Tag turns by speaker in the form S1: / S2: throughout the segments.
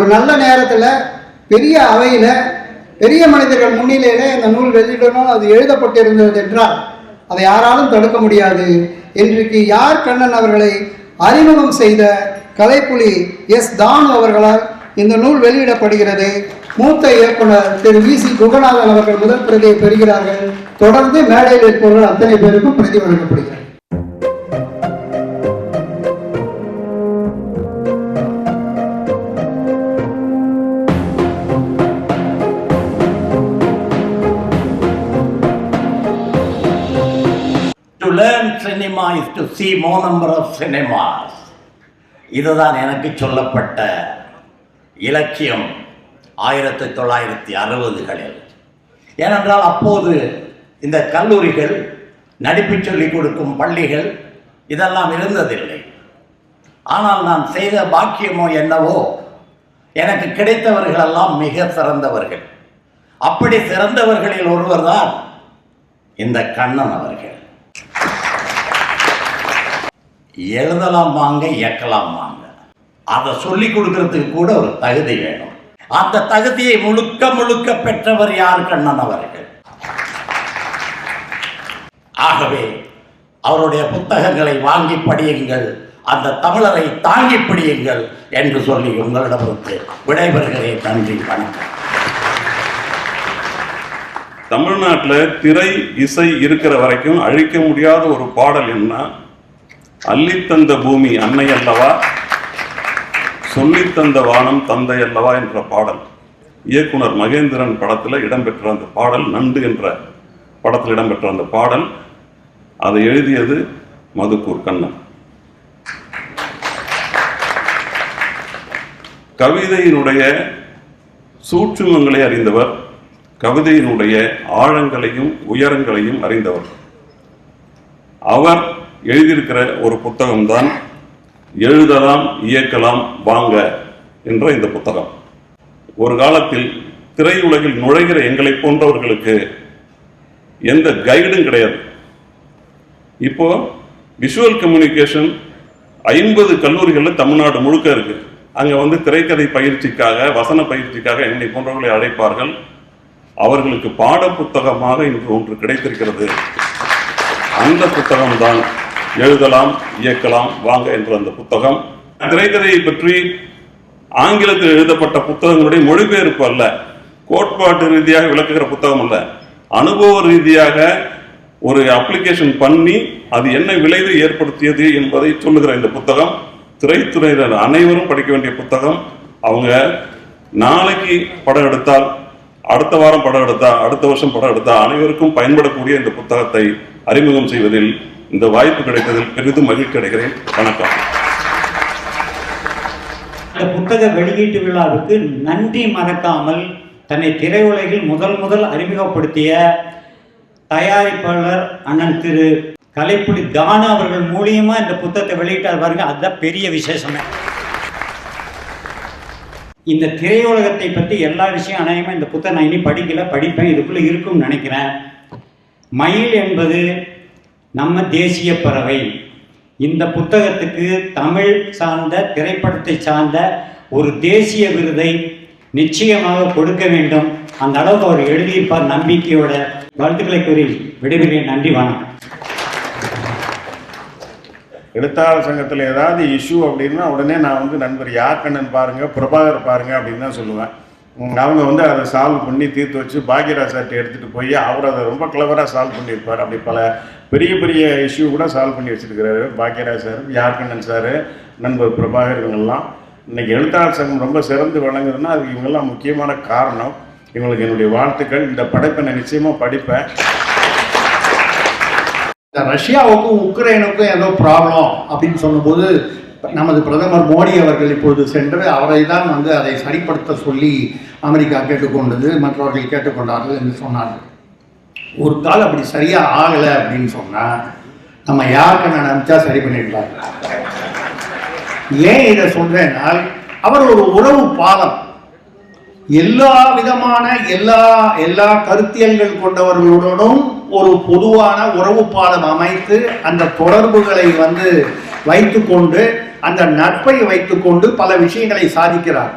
S1: ஒரு நல்ல நேரத்தில் பெரிய அவையில் பெரிய மனிதர்கள் முன்னிலையிலே இந்த நூல் வெளியிடணும் அது எழுதப்பட்டிருந்தது என்றால் அதை யாராலும் தடுக்க முடியாது. இன்றைக்கு யார் கண்ணன் அவர்களை அறிமுகம் செய்த கலைப்புலி எஸ் தானு அவர்களால் இந்த நூல் வெளியிடப்படுகிறது. மூத்த இயக்குனர் திரு வி சி குகநாதன் அவர்கள் முதல் பிரதியை பெறுகிறார்கள். தொடர்ந்து மேடையில் இருப்பவர்கள் அத்தனை பேருக்கும் பிரதி வழங்கப்படுகிறது.
S2: Cinema is to see more number of cinemas இதுதான் எனக்கு சொல்லப்பட்ட இலக்கியம் ஆயிரத்தி தொள்ளாயிரத்தி அறுபதுகளில். ஏனென்றால் அப்போது இந்த கல்லூரிகள் நடிப்பு சொல்லிக் கொடுக்கும் பள்ளிகள் இதெல்லாம் இருந்ததில்லை. ஆனால் நான் செய்த பாக்கியமோ என்னவோ எனக்கு கிடைத்தவர்களெல்லாம் மிக சிறந்தவர்கள். அப்படி சிறந்தவர்களில் ஒருவர்தான் இந்த கண்ணன் அவர்கள். எழுதலாம் வாங்க இயக்கலாம் வாங்க. அதை சொல்லி கொடுக்கறதுக்கு கூட ஒரு தகுதி வேணும். அந்த தகுதியை முழுக்க முழுக்க பெற்றவர் யார் கண்ணன் அவர்கள்? ஆகவே அவருடைய புத்தகங்களை வாங்கி படியுங்கள் அந்த தமிழரை தாங்கி பிடியுங்கள் என்று சொல்லி உங்களிடமிருந்து விடைபெறுகிறேன். நன்றி வணக்கம்.
S3: தமிழ்நாட்டில் திரை இசை இருக்கிற வரைக்கும் அழிக்க முடியாத ஒரு பாடல் என்ன? அள்ளித்தந்த பூமி அன்னை அல்லவா? சொல்லித்தந்த வானம் தந்தை அல்லவா என்ற பாடல். இயக்குனர் மகேந்திரன் படத்தில் இடம்பெற்ற அந்த பாடல் நண்டு என்ற படத்தில் இடம்பெற்ற அந்த பாடல். அதை எழுதியது மதுக்கூர் கண்ணன். கவிதையினுடைய சூட்சுமங்களை அறிந்தவர் கவிதையினுடைய ஆழங்களையும் உயரங்களையும் அறிந்தவர். அவர் எழுதியிருக்கிற ஒரு புத்தகம்தான் எழுதலாம் இயக்கலாம் வாங்க என்ற இந்த புத்தகம். ஒரு காலத்தில் திரையுலகில் நுழைகிற எங்களை போன்றவர்களுக்கு எந்த கைடும் கிடையாது. இப்போ விஷுவல் கம்யூனிகேஷன் ஐம்பது கல்லூரிகளில் தமிழ்நாடு முழுக்க இருக்கு. அங்கே வந்து திரைக்கதை பயிற்சிக்காக வசன பயிற்சிக்காக என்னை போன்றவர்களை அழைப்பார்கள். அவர்களுக்கு பாட புத்தகமாக இன்று ஒன்று கிடைத்திருக்கிறது. அந்த புத்தகம்தான் எழுதலாம் இயக்கலாம் வாங்க என்ற அந்த புத்தகம். திரைக்கதையை பற்றி ஆங்கிலத்தில் எழுதப்பட்ட புத்தகங்களுடைய மொழிபெயர்ப்பு அல்ல. கோட்பாட்டு ரீதியாக விளக்குகிற புத்தகம் அல்ல. அனுபவ ரீதியாக ஒரு அப்ளிகேஷன் பண்ணி அது என்ன விளைவை ஏற்படுத்தியது என்பதை சொல்லுகிற இந்த புத்தகம். திரைத்துறையினர் அனைவரும் படிக்க வேண்டிய புத்தகம். அவங்க நாளைக்கு படம் எடுத்தால் அடுத்த வாரம் படம் எடுத்தா அடுத்த வருஷம் படம் எடுத்தா அனைவருக்கும் பயன்படக்கூடிய இந்த புத்தகத்தை அறிமுகம் செய்வதில் இந்த வாய்ப்பு கிடைத்ததில் பெரிதும் மகிழ்ச்சி அடைகிறேன். வணக்கம்.
S4: இந்த புத்தக வெளியீட்டு விழாவுக்கு நன்றி மறக்காமல் தன்னை திரையுலகில் முதல் முதல் அறிமுகப்படுத்திய தயாரிப்பாளர் அண்ணன் திரு கலைப்புலி தானு அவர்கள் மூலியமா இந்த புத்தகத்தை வெளியிட்டார் பாருங்க அதுதான் பெரிய விசேஷமே. இந்த திரையுலகத்தை பற்றி எல்லா விஷயம் அநேகமாக இந்த புத்தகம் நான் இனி படிக்கல படிப்பேன் இதுக்குள்ளே இருக்கும்னு நினைக்கிறேன். மயில் என்பது நம்ம தேசிய பறவை. இந்த புத்தகத்துக்கு தமிழ் சார்ந்த திரைப்படத்தை சார்ந்த ஒரு தேசிய விருதை நிச்சயமாக கொடுக்க வேண்டும். அந்த அளவுக்கு அவர் எழுதியிருப்பார் நம்பிக்கையோட. வாழ்த்துக்களை கூறி விடைபெறுகிறேன். நன்றி வணக்கம்.
S5: எழுத்தாளர் சங்கத்தில் ஏதாவது இஷ்யூ அப்படின்னா உடனே நான் வந்து நண்பர் யார் கண்ணன் பாருங்க? பிரபாகர் பாருங்க? அப்படின்னு தான் சொல்லுவேன். அவங்க வந்து அதை சால்வ் பண்ணி தீர்த்து வச்சு பாக்யராஜ் எடுத்துகிட்டு போய் அவர் அதை ரொம்ப கிளவராக சால்வ் பண்ணியிருப்பார். அப்படி பல பெரிய பெரிய இஷ்யூ கூட சால்வ் பண்ணி வச்சுருக்கிறாரு பாக்யராஜ் சார் யார்கண்ணன் சார் நண்பர் பிரபாகர் இவங்கெல்லாம். இன்றைக்கி எழுத்தாளர் சங்கம் ரொம்ப சிறந்து வழங்குதுன்னா அதுக்கு இவங்கெல்லாம் முக்கியமான காரணம். இவங்களுக்கு என்னுடைய வாழ்த்துக்கள். இந்த படைப்பை நான் நிச்சயமாக படிப்பேன்.
S1: இந்த ரஷ்யாவுக்கும் உக்ரைனுக்கும் ஏதோ ப்ராப்ளம் அப்படின்னு சொல்லும்போது நமது பிரதமர் மோடி அவர்கள் இப்பொழுது சென்று அவரை தான் வந்து அதை சரிப்படுத்த சொல்லி அமெரிக்கா கேட்டுக்கொண்டது மற்றவர்கள் கேட்டுக்கொண்டார்கள் என்று சொன்னார்கள். ஒரு கால் அப்படி சரியாக ஆகலை அப்படின்னு சொன்னால் நம்ம யாருக்கு நான் நினச்சா சரி பண்ணிடலாம்? ஏன் இதை சொல்றேன்னால் அவர் ஒரு உறவு பாலம் எல்லா விதமான எல்லா எல்லா கருத்தியல்கள் கொண்டவர்களுடனும் ஒரு பொதுவான உறவு பாலம் அமைத்து அந்த தொடர்புகளை வந்து வைத்துக்கொண்டு அந்த நட்பை வைத்துக்கொண்டு பல விஷயங்களை சாதிக்கிறார்.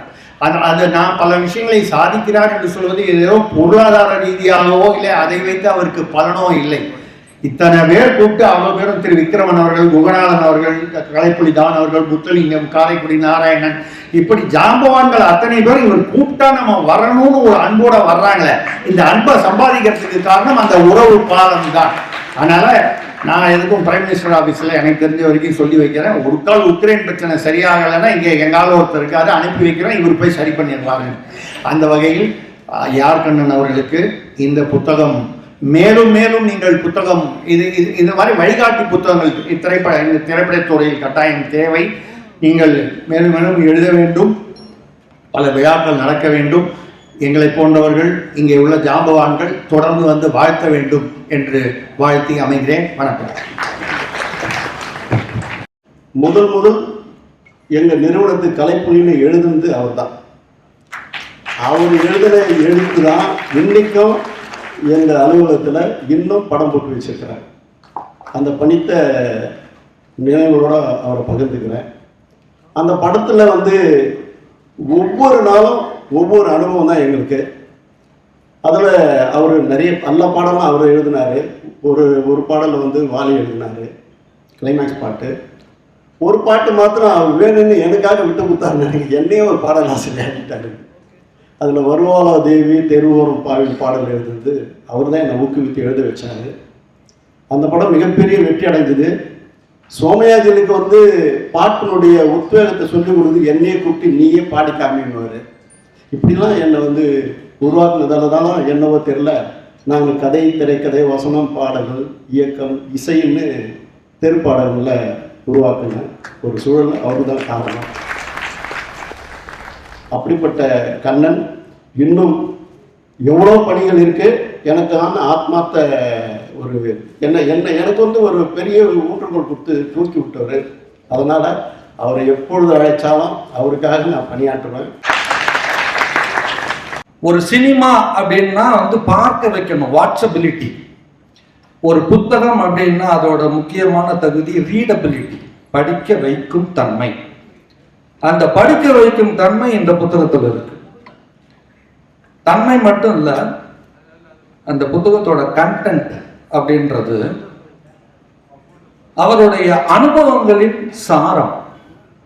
S6: அது அது நான் பல விஷயங்களை சாதிக்கிறார் என்று சொல்வது ஏதோ பொருளாதார ரீதியாகவோ இல்லை அதை வைத்து அவருக்கு பலனோ இல்லை. இத்தனை பேர் கூப்பிட்டு அவ்வளோ பேரும் திரு விக்ரமன் அவர்கள் குகநாதன் அவர்கள் கலைப்புலி தான் அவர்கள் புத்தலிங்கம் காரைக்குடி நாராயணன் இப்படி ஜாம்பவான்கள் அத்தனை பேர் இவர் கூப்பிட்டா நம்ம வரணும்னு ஒரு அன்போட வர்றாங்களே. இந்த அன்பை சம்பாதிக்கிறதுக்கு காரணம் அந்த உறவு பாலம் தான் அதனால நான் எதுக்கும் பிரைம் மினிஸ்டர் ஆஃபீஸில் எனக்கு தெரிஞ்ச வரைக்கும் சொல்லி வைக்கிறேன். ஒரு கால் உக்ரைன் பிரச்சனை சரியாகலைன்னா இங்கே எங்கால ஒருத்தர் இருக்காரு அனுப்பி வைக்கிறேன் இவர் போய் சரி பண்ணிடுவாங்க அந்த வகையில் யார் கண்ணன் அவர்களுக்கு இந்த புத்தகம் மேலும் மேலும் நீங்கள் புத்தகம் இது இது இந்த மாதிரி வழிகாட்டி புத்தகங்கள் இத்திரைப்பட இந்த திரைப்படத்துறையில் கட்டாயம் தேவை. நீங்கள் மேலும் மேலும் எழுத வேண்டும். பல விழாக்கள் நடக்க வேண்டும். எங்களை போன்றவர்கள் இங்கே உள்ள ஜாம்பவான்கள் தொடர்ந்து வந்து வாழ்த்த வேண்டும் என்று வாழ்த்தி அமைகிறேன். வணக்கம்.
S7: முதல் முதல் எங்கள் நிறுவனத்து கலைப்புலின்னு எழுதுனது அவர் தான் அவர் எழுதின எழுத்து தான் இன்றைக்கும் எங்கள் அலுவலகத்தில் இன்னும் படம் போட்டு வச்சிருக்கிறார். அந்த பணித்த நினைவுகளோடு அவரை பகிர்ந்துக்கிறேன். அந்த படத்தில் வந்து ஒவ்வொரு நாளும் ஒவ்வொரு அனுபவம் தான் எங்களுக்கு. அதில் அவர் நிறைய நல்ல பாடமாக அவர் எழுதினார். ஒரு ஒரு பாடலில் வந்து வாலி எழுதினார். கிளைமேக்ஸ் பாட்டு. ஒரு பாட்டு மாத்திரம் அவர் வேணும்னு எனக்காக விட்டு கொடுத்தாரு எனக்கு என்னையும் ஒரு பாடல் ஆசிரியர் அதில் வருவாலா தேவி தெருவோரம் பாவின் பாடல் எழுதுனது. அவர் தான் என்னை ஊக்குவித்து எழுத வச்சார். அந்த படம் மிகப்பெரிய வெற்றி அடைஞ்சது. சோமயாஜனுக்கு வந்து பாட்டினுடைய உத்வேகத்தை சொல்லிக் கொடுத்து என்னையே கூப்பிட்டு நீயே பாடி காமின்னுவார். இப்படிலாம் என்னை வந்து உருவாக்குனதால தான் என்னவோ தெரில நாங்கள் கதை திரைக்கதை வசனம் பாடல்கள் இயக்கம் இசைன்னு தெருப்பாடல்களை உருவாக்குன ஒரு சூழல் அவர் தான் காரணம். அப்படிப்பட்ட கண்ணன் இன்னும் எவ்வளோ பணிகள் இருக்கு? எனக்கான ஆத்மார்த்த ஒரு என்ன என்ன எனக்கு வந்து ஒரு பெரிய ஊற்றுக்கோள் கொடுத்து தூக்கி விட்டவர். அதனால் அவரை எப்பொழுது அழைச்சாலும் அவருக்காக நான் பணியாற்றுவேன்.
S8: ஒரு சினிமா அப்படின்னா வந்து பார்க்க வைக்கணும் வாட்சபிலிட்டி ஒரு புத்தகம் அப்படின்னா அதோட முக்கியமான தகுதி ரீடபிலிட்டி படிக்க வைக்கும் தன்மை. அந்த படிக்க வைக்கும் தன்மை இந்த புத்தகத்தில் இருக்கு. தன்மை மட்டும் இல்லை அந்த புத்தகத்தோட கண்டென்ட் அப்படின்றது அவருடைய அனுபவங்களின் சாரம்.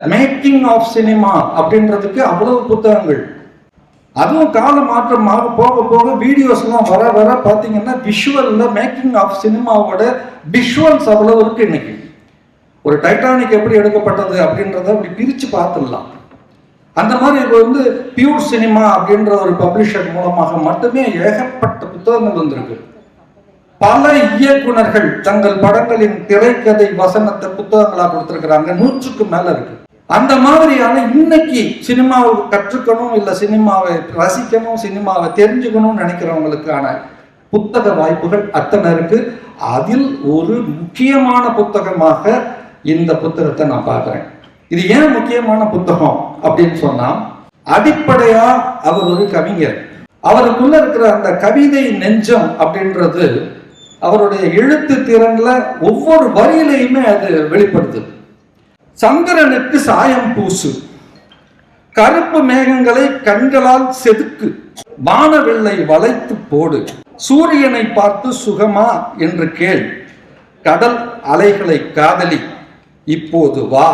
S8: மேக்கிங் ஆஃப் சினிமா அப்படின்றதுக்கு அவ்வளவு புத்தகங்கள். அதுவும் கால மாற்றம் ஆக போக போக வீடியோஸ்லாம் வர வர பார்த்தீங்கன்னா விஷுவலில் மேக்கிங் ஆஃப் சினிமாவோட விஷுவல்ஸ் அவ்வளவு இருக்கு இன்னைக்கு. ஒரு டைட்டானிக் எப்படி எடுக்கப்பட்டது அப்படின்றத அப்படி பிரித்து பார்த்துடலாம். அந்த மாதிரி இப்போ வந்து பியூர் சினிமா அப்படின்ற ஒரு பப்ளிஷர் மூலமாக மட்டுமே ஏகப்பட்ட புத்தகங்கள் வந்திருக்கு. பல இயக்குனர்கள் தங்கள் படங்களின் திரைக்கதை வசனத்தை புத்தகங்களாக கொடுத்துருக்குறாங்க. நூற்றுக்கு மேல இருக்கு. அந்த மாதிரியான இன்னைக்கு சினிமாவை கற்றுக்கணும் இல்லை சினிமாவை ரசிக்கணும் சினிமாவை தெரிஞ்சுக்கணும்னு நினைக்கிறவங்களுக்கான புத்தக வாய்ப்புகள் அத்தனை இருக்கு. அதில் ஒரு முக்கியமான புத்தகமாக இந்த புத்தகத்தை நான் பார்க்குறேன். இது ஏன் முக்கியமான புத்தகம் அப்படின்னு சொன்னா அடிப்படையா அவர் ஒரு கவிஞர். அவருக்குள்ள இருக்கிற அந்த கவிதை நெஞ்சம் அப்படின்றது அவருடைய எழுத்து திறன்ல ஒவ்வொரு வரியிலையுமே அது வெளிப்படுத்துது. சந்திரனுக்கு சாயம் பூசு. கருப்பு மேகங்களை கண்களால் செதுக்கு. வானவில்லை வளைத்து போடு. சூரியனை பார்த்து சுகமா என்று கேள். கடல் அலைகளை காதலி. இப்போது வா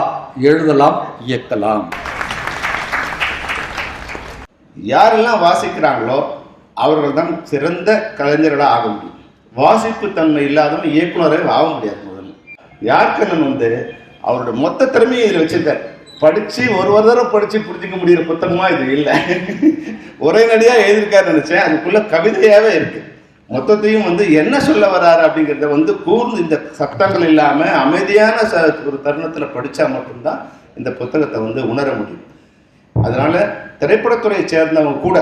S8: எழுதலாம் இயக்கலாம்.
S9: யாரெல்லாம் வாசிக்கிறாங்களோ அவர்கள் தான் சிறந்த கலைஞர்களாக ஆக முடியும். வாசிப்பு தன்மை இல்லாதவன் இயக்குனரே ஆக முடியாது முதல்ல. யார்கண்ணன் வந்து அவரோட மொத்த திறமையை இதில் வச்சிருக்கார். படித்து ஒரு ஒரு தடவை படித்து புரிஞ்சிக்க முடியிற புத்தகமாக இது இல்லை. ஒரே நடியாக எழுதியிருக்காரு நினச்சேன். அதுக்குள்ளே கவிதையாகவே இருக்குது மொத்தத்தையும் வந்து என்ன சொல்ல வராரு அப்படிங்கிறத வந்து கூர்ந்து இந்த சத்தங்கள் இல்லாமல் அமைதியான ச ஒரு தருணத்தில் படித்தா மட்டும்தான் இந்த புத்தகத்தை வந்து உணர முடியும். அதனால் திரைப்படத்துறையை சேர்ந்தவங்க கூட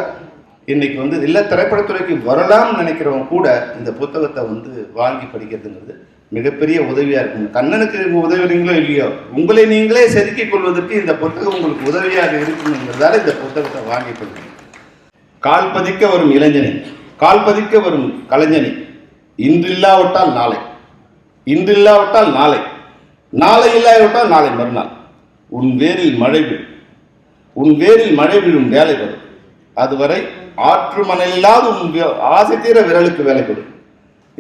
S9: இன்னைக்கு வந்து இல்லை திரைப்படத்துறைக்கு வரலாம்னு நினைக்கிறவங்க கூட இந்த புத்தகத்தை வந்து வாங்கி படிக்கிறதுங்கிறது மிகப்பெரிய உதவியாக இருக்கும். கண்ணனுக்கு நீங்க உதவுறீங்களோ இல்லையோ உங்களை நீங்களே செதுக்கிக் கொள்வதற்கு இந்த புத்தகம் உங்களுக்கு உதவியாக இருக்குங்கிறதால இந்த புத்தகத்தை வாங்கி கால் பதிக்க வரும் இளைஞனை கால் பதிக்க வரும் கலைஞனை இன்றில்லாவிட்டால் நாளை இன்றில்லாவிட்டால் நாளை நாளை இல்லாவிட்டால் நாளை மறுநாள். உன் வேரில் மழை விழும் உன் வேரில் மழை விழும் வேலை வரும். அதுவரை ஆற்று மணலில்லாத உன் ஆசை தீர விரலுக்கு வேலை கொடுக்கும்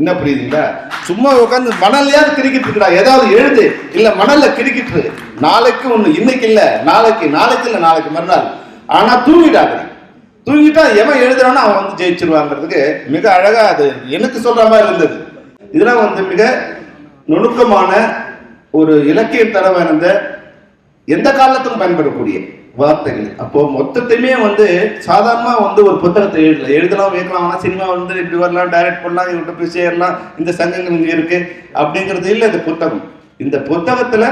S9: என்ன புரியுதுங்களா? சும்மா உட்காந்து மணல்லையாவது கிரிக்கிட்டு இருக்கடா ஏதாவது எழுது. இல்ல மணல்ல கிரிக்கிட்டு நாளைக்கு ஒண்ணு இன்னைக்கு இல்ல. நாளைக்கு நாளைக்கு இல்ல நாளைக்கு மறுநாள். ஆனா தூங்கிட்டாங்க தூங்கிட்டா எவன் எழுதுறானோ அவன் வந்து ஜெயிச்சிருவாங்கிறதுக்கு மிக அழகா அது எனக்கு சொல்ற மாதிரி இருந்தது. இதெல்லாம் வந்து மிக நுணுக்கமான ஒரு இலக்கிய தரம் வாய்ந்த எந்த காலத்துக்கும் பயன்படக்கூடிய வார்த்தைகள். அப்போ மொத்தத்தையுமே வந்து சாதாரணமா வந்து ஒரு புத்தகத்தை எழுதல. எழுதலாம் வைக்கலாம் ஆனால் சினிமா வந்து இப்படி வரலாம் டைரக்ட் பண்ணலாம் இவங்கள்ட்ட போய் சேரலாம் இந்த சங்கங்கள் இங்கே இருக்கு அப்படிங்கிறது இல்லை இந்த புத்தகம். இந்த புத்தகத்துல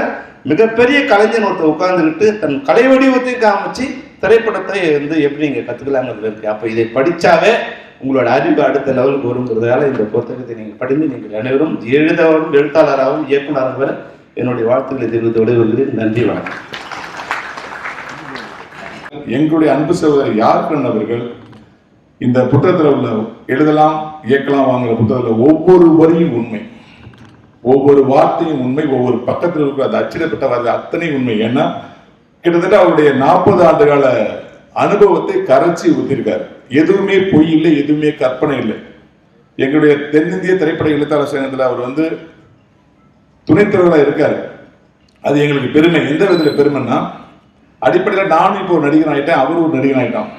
S9: மிகப்பெரிய கலைஞன் ஒருத்தர் உட்கார்ந்துக்கிட்டு தன் கலை வடிவத்தையும் காமிச்சு திரைப்படத்தை வந்து எப்படி இங்கே கற்றுக்கலாங்கிறது இருக்கு. அப்போ இதை படித்தாவே உங்களோட அறிவு அடுத்த லெவலுக்கு வருங்கிறதால இந்த புத்தகத்தை நீங்கள் படிந்து நீங்கள் அனைவரும் எழுதவும் எழுத்தாளராகவும் இயக்குநராகவும் என்னுடைய வாழ்த்துக்களை தெரிவித்து விடைபெறுகிறேன் நன்றி வணக்கம்.
S10: எங்களுடைய அன்பு சகோதரர் யார்கண் அவர்கள்? இந்த புத்தகத்தில் உள்ள எழுதலாம் இயக்கலாம் வாங்குற புத்தகத்தில் ஒவ்வொரு வரியும் உண்மை. ஒவ்வொரு வார்த்தையும் உண்மை ஒவ்வொரு பக்கத்தில் இருக்கிற அது அச்சிடப்பட்ட வார்த்தை அத்தனை உண்மை. ஏன்னா கிட்டத்தட்ட அவருடைய நாற்பது ஆண்டு கால அனுபவத்தை கரைச்சி ஊத்திருக்காரு. எதுவுமே பொய் இல்லை எதுவுமே கற்பனை இல்லை. எங்களுடைய தென்னிந்திய திரைப்பட எழுத்தாளர் சங்கத்தில் அவர் வந்து துணைத்தலைவராக இருக்காரு. அது எங்களுக்கு பெருமை. எந்த விதத்தில் பெருமைன்னா அடிப்படையில் நானும் இப்போ ஒரு நடிகர் ஆகிட்டேன் அவரும் ஒரு நடிகர் ஆயிட்டான்.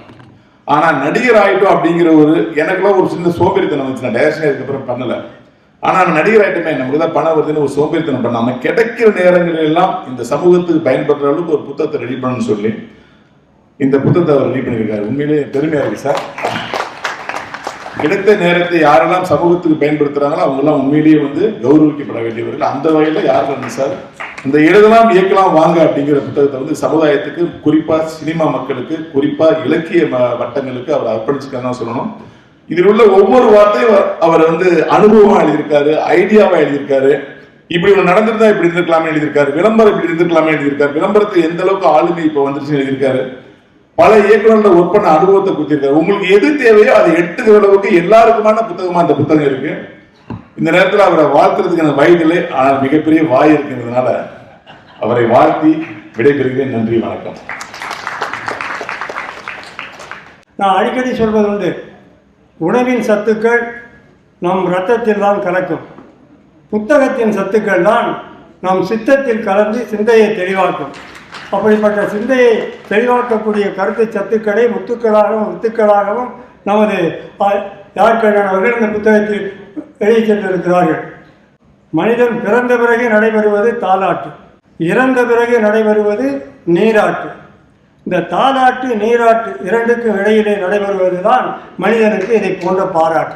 S10: ஆனால் நடிகர் ஆயிட்டோம் அப்படிங்கிற ஒரு எனக்குலாம் ஒரு சின்ன சோம்பேறித்தனம் வந்துச்சு. நான் டைரக்ஷன் அதுக்கப்புறம் பண்ணலை. ஆனால் நடிகர் ஆகிட்டமே நமக்கு தான் பணம் வருதுன்னு ஒரு சோம்பேறித்தனம் பண்ணாமல் கிடைக்கிற நேரங்களில் எல்லாம் இந்த சமூகத்துக்கு பயன்படுற அளவுக்கு ஒரு புத்தகத்தை ரெடி பண்ணணும்னு சொல்லி இந்த புத்தகத்தை அவர் ரெடி பண்ணியிருக்காரு உண்மையிலேயே பெருமையாக இருக்கு சார். கிடைத்த நேரத்தை யாரெல்லாம் சமூகத்துக்கு பயன்படுத்துறாங்களோ அவங்கெல்லாம் உண்மையிலேயே வந்து கௌரவிக்கப்பட வேண்டியவர்கள். அந்த வகையில் யார் வந்து சார்? இந்த எழுதலாம் இயக்கலாம் வாங்க அப்படிங்கிற புத்தகத்தை வந்து சமுதாயத்துக்கு குறிப்பா சினிமா மக்களுக்கு குறிப்பா இலக்கிய ம- வட்டங்களுக்கு அவர் அர்ப்பணிச்சுக்காதான் சொல்லணும். இதில் உள்ள ஒவ்வொரு வார்த்தையும் அவர்- வந்து அனுபவமா எழுதியிருக்காரு ஐடியாவா எழுதியிருக்காரு. இப்படி ஒன்று நடந்திருந்தா இப்படி இருந்திருக்கலாமே எழுதியிருக்காரு. விளம்பரம் இப்படி இருந்திருக்கலாமே எழுதியிருக்காரு. விளம்பரத்துக்கு எந்த அளவுக்கு ஆளுமை இப்போ வந்துருச்சு எழுதியிருக்காரு. பல இயக்குநர்கள் ஒர்க் பண்ண அனுபவத்தை கொடுத்திருக்காரு உங்களுக்கு எது தேவையோ அதை எடுத்துக்கிற அளவுக்கு எல்லாருக்குமான புத்தகமா அந்த புத்தகம் இருக்கு. இந்த நேரத்தில் அவரை வாழ்த்துறதுக்கு அந்த வயதில்லை ஆனால் மிகப்பெரிய வாய் இருக்கிறதுனால அவரை வாழ்த்தி விடைபெறுகிறேன். நன்றி வணக்கம்.
S11: நான் அடிக்கடி சொல்வது உண்டு உணவின் சத்துக்கள் நம் இரத்தத்தில் தான் கலக்கும். புத்தகத்தின் சத்துக்கள் தான் நம் சித்தத்தில் கலந்து சிந்தையை தெளிவாக்கும். அப்படிப்பட்ட சிந்தையை தெளிவாக்கக்கூடிய கருத்து சத்துக்களை முத்துக்களாகவும் வித்துக்களாகவும் நமது யார் யார்கண்ணன் அவர்கள் இந்த புத்தகத்தில் வெளியே சென்றிருக்கிறார்கள். மனிதன் பிறந்த பிறகு நடைபெறுவது தாலாட்டு. இறந்த பிறகு நடைபெறுவது நீராட்டு. இந்த தாலாட்டு நீராட்டு இரண்டுக்கும் இடையிலே நடைபெறுவதுதான் மனிதனுக்கு இதை போன்ற பாராட்டு.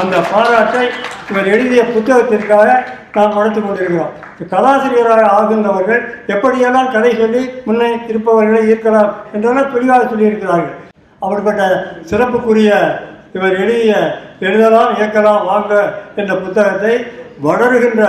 S11: அந்த பாராட்டை இவர் எழுதிய புத்தகத்திற்காக நாம் வளர்த்து கொண்டிருக்கிறோம். கதாசிரியராக ஆகுந்தவர்கள் எப்படியெல்லாம் கதை சொல்லி முன்னே இருப்பவர்களை ஈர்க்கலாம் என்றெல்லாம் தெளிவாக சொல்லியிருக்கிறார்கள். அப்படிப்பட்ட சிறப்புக்குரிய இவர் எழுதிய எழுதலாம் இயக்கலாம் வாங்க என்ற புத்தகத்தை வளருகின்ற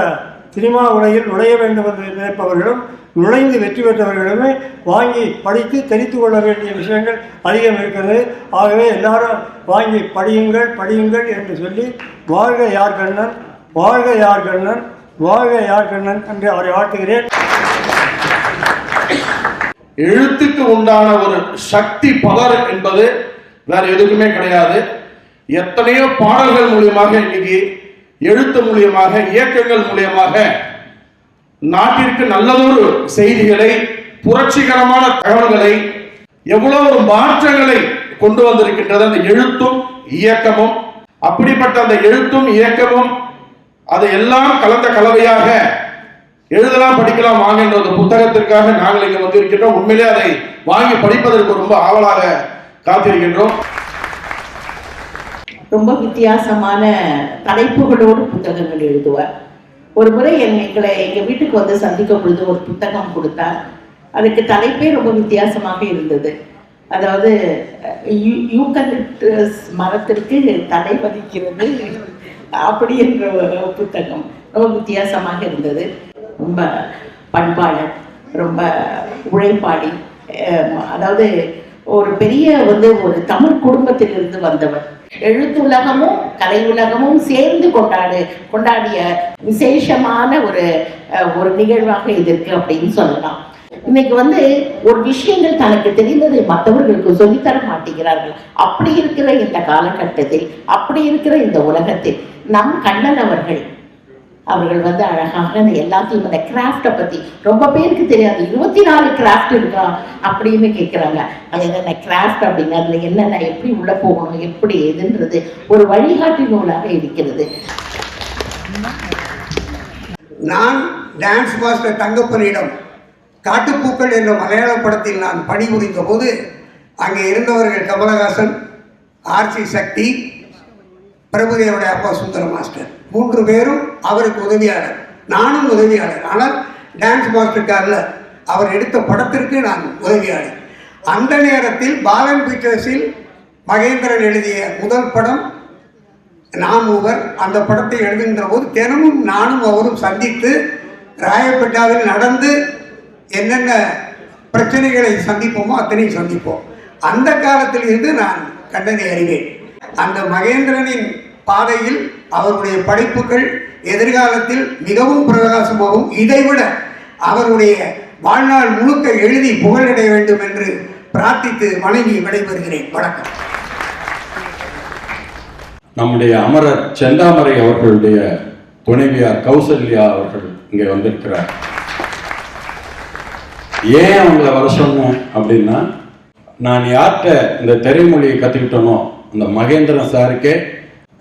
S11: சினிமா உலகில் நுழைய வேண்டும் என்று நினைப்பவர்களும் நுழைந்து வெற்றி பெற்றவர்களுமே வாங்கி படித்து தெரிந்து கொள்ள வேண்டிய விஷயங்கள் அதிகம் இருக்கிறது. ஆகவே எல்லாரும் வாங்கி படியுங்கள் படியுங்கள் என்று சொல்லி வாழ்க யார் கண்ணன்? வாழ்க யார் கண்ணன்? வாழ்க யார் கண்ணன்? என்று அவரை வாழ்த்துகிறேன்
S12: எழுத்துக்கு உண்டான ஒரு சக்தி பவர் என்பது வேற எதுக்குமே கிடையாது. எத்தனையோ பாடல்கள் மூலியமாக இன்னைக்கு எழுத்து மூலியமாக இயக்கங்கள் மூலியமாக நாட்டிற்கு நல்லதொரு செய்திகளை புரட்சிகரமான தகவல்களை எவ்வளவு ஒரு மாற்றங்களை கொண்டு வந்திருக்கின்றது அந்த எழுத்தும் இயக்கமும். அப்படிப்பட்ட அந்த எழுத்தும் இயக்கமும் அதை எல்லாம் கலந்த கலவையாக எழுதலாம் படிக்கலாம் வாங்க என்ற ஒரு புத்தகத்திற்காக நாங்கள் இங்கே வந்திருக்கின்றோம். உண்மையிலே அதை வாங்கி படிப்பதற்கு ரொம்ப ஆவலாக காத்திருக்கின்றோம்.
S13: ரொம்ப வித்தியாசமான தலைப்புகளோடு புத்தகங்கள் எழுதுவார். ஒரு முறை எங்களை எங்க வீட்டுக்கு வந்து சந்திக்கும் பொழுது ஒரு புத்தகம் கொடுத்தார். அதுக்கு தலைப்பே ரொம்ப வித்தியாசமாக இருந்தது. அதாவது யூ- யூக்கலிப்டஸ் மரத்திற்கு தடை பதிக்கிறது அப்படி என்ற ஒரு புத்தகம். ரொம்ப வித்தியாசமாக இருந்தது. ரொம்ப பண்பாளர் ரொம்ப உழைப்பாளி. அதாவது ஒரு பெரிய வந்து ஒரு தமிழ் குடும்பத்திலிருந்து வந்தவர். எழுத்துலகமும் கலை உலகமும் சேர்ந்து கொண்டாடு கொண்டாடிய விசேஷமான ஒரு அஹ், ஒரு நிகழ்வாக இது இருக்கு அப்படின்னு சொல்லலாம். இன்னைக்கு வந்து ஒரு விஷயங்கள் தனக்கு தெரிந்ததை மற்றவர்களுக்கு சொல்லித்தர மாட்டேங்கிறார்கள். அப்படி இருக்கிற இந்த காலகட்டத்தில் அப்படி இருக்கிற இந்த உலகத்தில் நம் கண்ணன் அவர்கள் அவர்கள் வந்து அழகாக அந்த எல்லாத்தையும் அந்த கிராஃப்டை பற்றி ரொம்ப பேருக்கு தெரியாது. இருபத்தி நாலு கிராஃப்ட் இருக்கா அப்படின்னு கேட்குறாங்க அது என்னென்ன கிராஃப்ட் அப்படிங்க அதில் என்னென்ன எப்படி உள்ள போகணும் எப்படி எதுன்றது ஒரு வழிகாட்டி நூலாக இருக்கிறது.
S1: நான் டான்ஸ் மாஸ்டர் தங்கப்பனிடம் காட்டுப்பூக்கள் என்ற மலையாள படத்தில் நான் பணிபுரிந்த போது அங்கே இருந்தவர்கள் கமலஹாசன் ஆர்சி சக்தி பிரபுதேவுடைய அப்பா சுந்தர மாஸ்டர். மூன்று பேரும் அவருக்கு உதவியாளர். நானும் உதவியாளர். ஆனால் டான்ஸ் மாஸ்டருக்கு அவர் எடுத்த படத்திற்கு நான் உதவியாளர். அந்த நேரத்தில் பாலன் பீச்சர்ஸில் மகேந்திரன் எழுதிய முதல் படம் நாம் மூவர் அந்த படத்தை எழுதுகின்ற போது தினமும் நானும் அவரும் சந்தித்து ராயப்பேட்டாவில் நடந்து என்னென்ன பிரச்சனைகளை சந்திப்போமோ அத்தனையும் சந்திப்போம். அந்த காலத்தில் இருந்து நான் கண்டனை அறிவேன். அந்த மகேந்திரனின் பாதையில் அவருடைய படைப்புகள் எதிர்காலத்தில் மிகவும் பிரகாசமாகவும் இதைவிட அவருடைய வாழ்நாள் முழுக்க எழுதி புகழடைய வேண்டும் என்று பிரார்த்தித்து வணங்கி விடைபெறுகிறேன். வணக்கம்.
S14: நம்முடைய அமரர் செந்தாமரை அவர்களுடைய துணைவியார் கௌசல்யா அவர்கள் இங்கே வந்திருக்கிறார். ஏன் அவங்கள வர சொன்னேன் அப்படின்னா நான் யார்கிட்ட இந்த திரைமொழியை கற்றுக்கிட்டனோ அந்த மகேந்திரன் சாருக்கே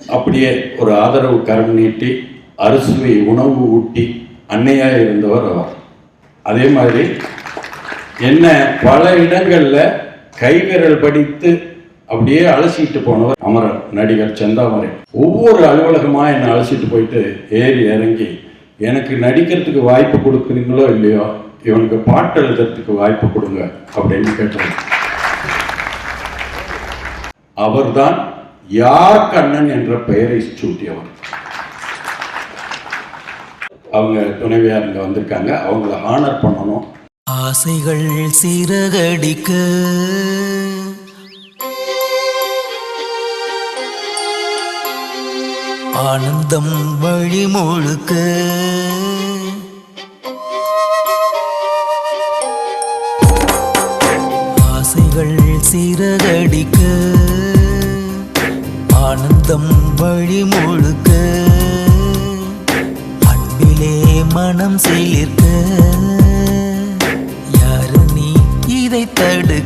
S14: அப்படியே ஒரு ஆதரவு கரம் நீட்டி அறுசுவை உணவு ஊட்டி அன்னையாக இருந்தவர் அவர். அதே மாதிரி என்ன பல இடங்களில் கைவிரல் படித்து அப்படியே அலசிட்டு போனவர் அமரர் நடிகர் செந்தாமரை. ஒவ்வொரு அலுவலகமாக என்னை அலசிட்டு போயிட்டு ஏறி இறங்கி எனக்கு நடிக்கிறதுக்கு வாய்ப்பு கொடுக்குறீங்களோ இல்லையோ? இவனுக்கு பாட்டு எழுதுறதுக்கு வாய்ப்பு கொடுங்க அப்படின்னு கேட்டாங்க அவர்தான் யார் கண்ணன் என்ற பெயரை சூட்டியவர். அவங்க துணைவியார் இங்க வந்திருக்காங்க. அவங்கள ஹானர் பண்ணணும்.
S15: ஆசைகள் சிறகடிக்க. ஆனந்தம் வழி முழுக்க ஆசைகள் சிறகடிக்க. ஆனந்தம் வழி முழுக்க. அன்பிலே மனம் சிலிர்க்க. யாரு நீ? இதை தடு.